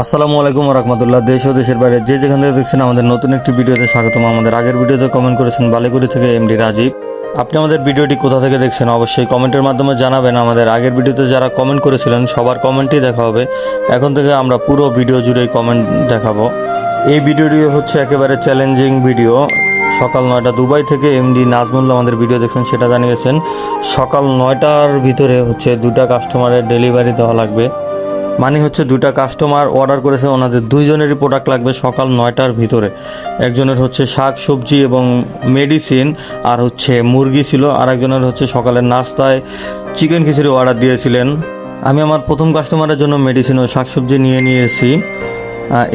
আসসালামু আলাইকুম রহমতুল্লাহ। দেশ ও দেশের বাইরে যে যেখান থেকে দেখছেন আমাদের নতুন একটি ভিডিওতে স্বাগতম। আমাদের আগের ভিডিওতে কমেন্ট করেছেন বালিগুড়ি থেকে এমডি রাজীব। আপনি আমাদের ভিডিওটি কোথা থেকে দেখছেন অবশ্যই কমেন্টের মাধ্যমে জানাবেন। আমাদের আগের ভিডিওতে যারা কমেন্ট করেছিলেন, সবার কমেন্টই দেখা হবে। এখন থেকে আমরা পুরো ভিডিও জুড়েই কমেন্ট দেখাবো। এই ভিডিওটি হচ্ছে একেবারে চ্যালেঞ্জিং ভিডিও। সকাল নয়টা দুবাই থেকে এমডি নাজমুল আমাদের ভিডিও দেখছেন, সেটা জানিয়েছেন। সকাল নয়টার ভিতরে হচ্ছে দুটা কাস্টমারের ডেলিভারি দেওয়া লাগবে। মানে হচ্ছে দুটা কাস্টমার অর্ডার করেছে, ওনাদের দুইজনেরই প্রোডাক্ট লাগবে সকাল নয়টার ভিতরে। একজনের হচ্ছে শাক, সবজি এবং মেডিসিন আর হচ্ছে মুরগি ছিল, আর একজনের হচ্ছে সকালের নাস্তায় চিকেন খিচুড়ি অর্ডার দিয়েছিলেন। আমি আমার প্রথম কাস্টমারের জন্য মেডিসিন ও শাকসবজি নিয়ে নিয়েছি।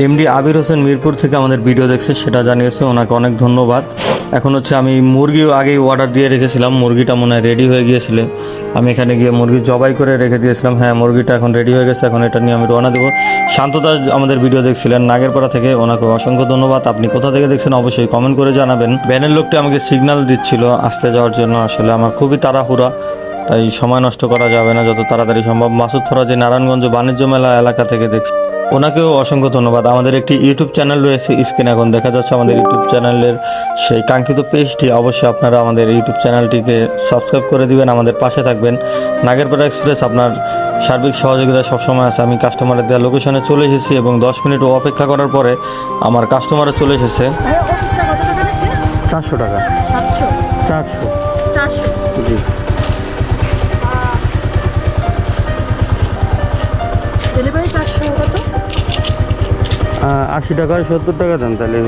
এমডি আবির হোসেন মিরপুর থেকে আমাদের ভিডিও দেখছে, সেটা জানিয়েছে, ওনাকে অনেক ধন্যবাদ। এখন হচ্ছে আমি মুরগিও আগেই অর্ডার দিয়ে রেখেছিলাম, মুরগিটা মনে হয় রেডি হয়ে গিয়েছিল। আমি এখানে গিয়ে মুরগি জবাই করে রেখে দিয়েছিলাম হ্যাঁ মুরগিটা এখন রেডি হয়ে গেছে, এখন এটা নিয়ে আমি রওনা দেবো। শান্ততা আমাদের ভিডিও দেখছিলেন, নাগেরপাড়া থেকে, ওনাকে অসংখ্য ধন্যবাদ। আপনি কোথা থেকে দেখছেন অবশ্যই কমেন্ট করে জানাবেন। ব্যানের লোকটি আমাকে সিগন্যাল দিচ্ছিল আসতে যাওয়ার জন্য, আসলে আমার খুবই তাড়াহুড়া, তাই সময় নষ্ট করা যাবে না, যত তাড়াতাড়ি সম্ভব। মাসুদ ফরাজি, নারায়ণগঞ্জ বাণিজ্য মেলা এলাকা থেকে দেখছি। ওনাকেও অসংখ্য ধন্যবাদ। আমাদের একটি ইউটিউব চ্যানেল রয়েছে স্ক্রিন এখন দেখা যাচ্ছে আমাদের ইউটিউব চ্যানেলের সেই কাঙ্ক্ষিত পেজটি। অবশ্যই আপনারা আমাদের ইউটিউব চ্যানেলটিকে সাবস্ক্রাইব করে দিবেন আমাদের পাশে থাকবেন। নাগেরপাড়া এক্সপ্রেস আপনার সার্বিক সহযোগিতা সবসময় আছে। আমি কাস্টমারের দেওয়া লোকেশনে চলে এসেছি এবং দশ মিনিট অপেক্ষা করার পরে আমার কাস্টমারও চলে এসেছে। চারশো টাকা। চারশো? চারশো। জি। ডেলিভারি আশি টাকা সত্তর টাকা দেন তাহলে।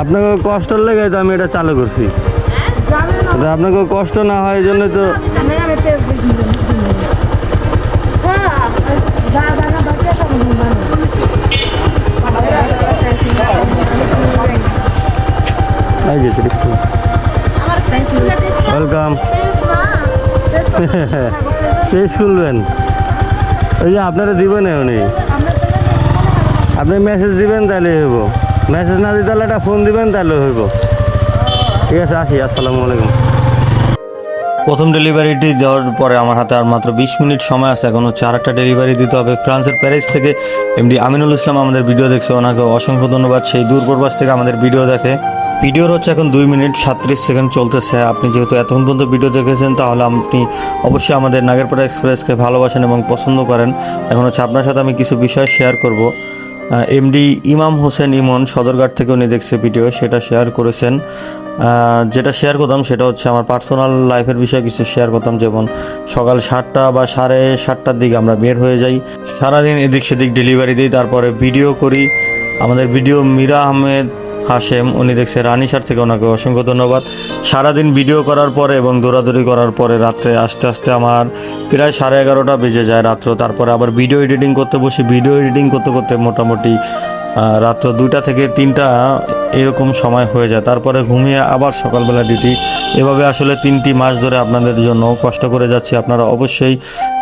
আপনাকে কষ্ট লেগে তো আমি এটা চালু করছি। যাবে আপনাকে কষ্ট না হয় জন্য তো হ্যাঁ ওয়েলকাম পেজ খুলবেন ওই যে আপনারা দিবেন উনি আপনি মেসেজ দিবেন তাহলে হইব। মেসেজ না দিতে একটা ফোন দিবেন তাহলে হইব। ঠিক আছে, আসি, আসসালামু আলাইকুম। প্রথম ডেলিভারিটি দেওয়ার পরে আমার হাতে আর মাত্র বিশ মিনিট সময় আছে। এখন হচ্ছে আরেকটা ডেলিভারি দিতে হবে। ফ্রান্সের প্যারিস থেকে এমডি আমিনুল ইসলাম আমাদের ভিডিও দেখছে। ওনাকে অসংখ্য ধন্যবাদ। সেই দূর থেকে আমাদের ভিডিও দেখে। ভিডিওর হচ্ছে এখন দুই মিনিট সাতত্রিশ সেকেন্ড চলতেছে। আপনি যেহেতু এতক্ষণ পর্যন্ত ভিডিও দেখেছেন, তাহলে আপনি অবশ্যই আমাদের নাগেরপাড়া এক্সপ্রেসকে ভালোবাসেন এবং পছন্দ করেন। এখন হচ্ছে আপনার সাথে আমি কিছু বিষয় শেয়ার করব। এমডি ইমাম হোসেন ইমন সদরঘাট থেকে উনি দেখছে ভিডিও সেটা শেয়ার করেছেন। যেটা শেয়ার করতাম সেটা হচ্ছে আমার পার্সোনাল লাইফের বিষয়ে কিছু শেয়ার করতাম, যেমন সকাল সাতটা বা সাড়ে সাতটার দিকে আমরা বের হয়ে যাই। সারাদিন এদিক সেদিক ডেলিভারি দিই, তারপরে ভিডিও করি। আমাদের ভিডিও মীরা আহমেদ হাশেম, উনি দেখছে রানিসার থেকে ওনাকে অসংখ্য ধন্যবাদ। সারাদিন ভিডিও করার পরে এবং দৌড়াদৌড়ি করার পরে রাত্রে আস্তে আস্তে আমার প্রায় সাড়ে এগারোটা বেজে যায় রাত্র। তারপরে আবার ভিডিও এডিটিং করতে বসি, ভিডিও এডিটিং করতে করতে মোটামুটি রাত্র দুইটা থেকে তিনটা এরকম সময় হয়ে যায়। তারপরে ঘুমিয়ে আবার সকালবেলা ডিউটি। এভাবে আসলে তিনটি মাস ধরে আপনাদের জন্য কষ্ট করে যাচ্ছি। আপনারা অবশ্যই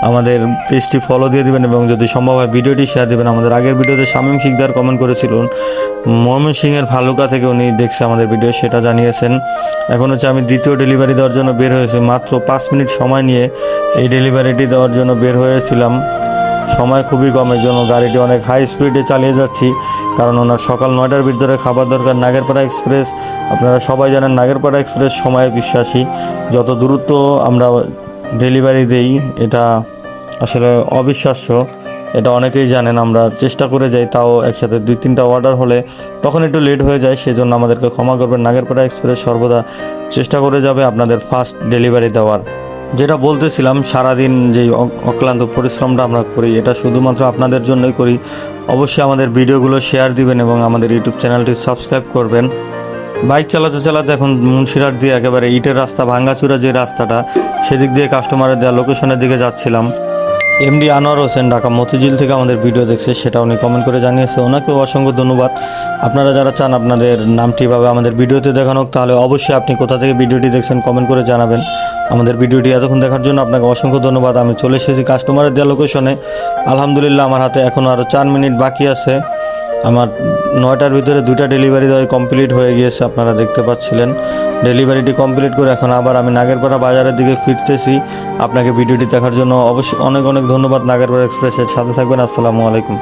আমাদের পেজটি ফলো দিয়ে দিবেন এবং যদি সম্ভব হয় ভিডিওটি শেয়ার দেবেন। আমাদের আগের ভিডিওতে শামীম শিকদার কমেন্ট করেছিলেন ময়মন সিংয়ের ভালুকা থেকে উনি দেখছে আমাদের ভিডিও সেটা জানিয়েছেন। এখন হচ্ছে আমি দ্বিতীয় ডেলিভারি দেওয়ার জন্য বের হয়েছি। মাত্র পাঁচ মিনিট সময় নিয়ে এই ডেলিভারিটি দেওয়ার জন্য বের হয়েছিলাম। সময় খুবই কম জন্য গাড়িটি অনেক হাই স্পিডে চালিয়ে যাচ্ছি। কারণ ওনার সকাল নয়টার ভিতরে খাবার দরকার নাগেরপাড়া এক্সপ্রেস। আপনারা সবাই জানেন নাগেরপাড়া এক্সপ্রেস সময়ে বিশ্বাসী। যত দ্রুত আমরা ডেলিভারি দেই, এটা আসলে অবিশ্বাস্য। এটা অনেকেই জানেন, আমরা চেষ্টা করে যাই, তাও একসাথে দুই তিনটা অর্ডার হলে তখন একটু লেট হয়ে যায়, সেজন্য আমাদেরকে ক্ষমা করবেন। নাগেরপাড়া এক্সপ্রেস সর্বদা চেষ্টা করে যাবে আপনাদের ফার্স্ট ডেলিভারি দেওয়ার। যেটা বলতেছিলাম, সারাদিন অ- অক্লান্ত পরিশ্রমটা আমরা করি, এটা শুধুমাত্র আপনাদের জন্যই করি। অবশ্যই আমাদের ভিডিওগুলো শেয়ার দিবেন এবং আমাদের ইউটিউব চ্যানেলটি সাবস্ক্রাইব করবেন। বাইক চালাতে চালাতে এখন মুন্সিরহাট দিয়ে একেবারে ইটের রাস্তা, ভাঙ্গাচুরা যে রাস্তাটা, সেদিক দিয়ে কাস্টমারের দেওয়া লোকেশনের দিকে যাচ্ছিলাম। এমডি আনোয়ার হোসেন, ঢাকা মতিঝিল থেকে আমাদের ভিডিও দেখছে, সেটা উনি কমেন্ট করে জানিয়েছে। ওনাকেও অসংখ্য ধন্যবাদ। আপনারা যারা চান আপনাদের নামটি ভাবে আমাদের ভিডিওতে দেখানো তাহলে অবশ্যই আপনি কোথা থেকে ভিডিওটি দেখছেন কমেন্ট করে জানাবেন। আমাদের ভিডিওটি এতক্ষণ দেখার জন্য আপনাকে অসংখ্য ধন্যবাদ। আমি চলে এসেছি কাস্টমারের দেওয়া লোকেশনে আলহামদুলিল্লাহ, আমার হাতে এখনও আরও চার মিনিট বাকি আছে। আমার নয়টার ভিতরে দুটা ডেলিভারি দেওয়া কমপ্লিট হয়ে গিয়েছে, আপনারা দেখতে পাচ্ছিলেন। ডেলিভারিটি কমপ্লিট করে এখন আবার আমি নাগেরপাড়া বাজারের দিকে ফিরতেছি। আপনাকে ভিডিওটি দেখার জন্য অবশ্যই অনেক অনেক ধন্যবাদ নাগেরপাড়া এক্সপ্রেসের সাথে থাকবেন। আসসালামু আলাইকুম।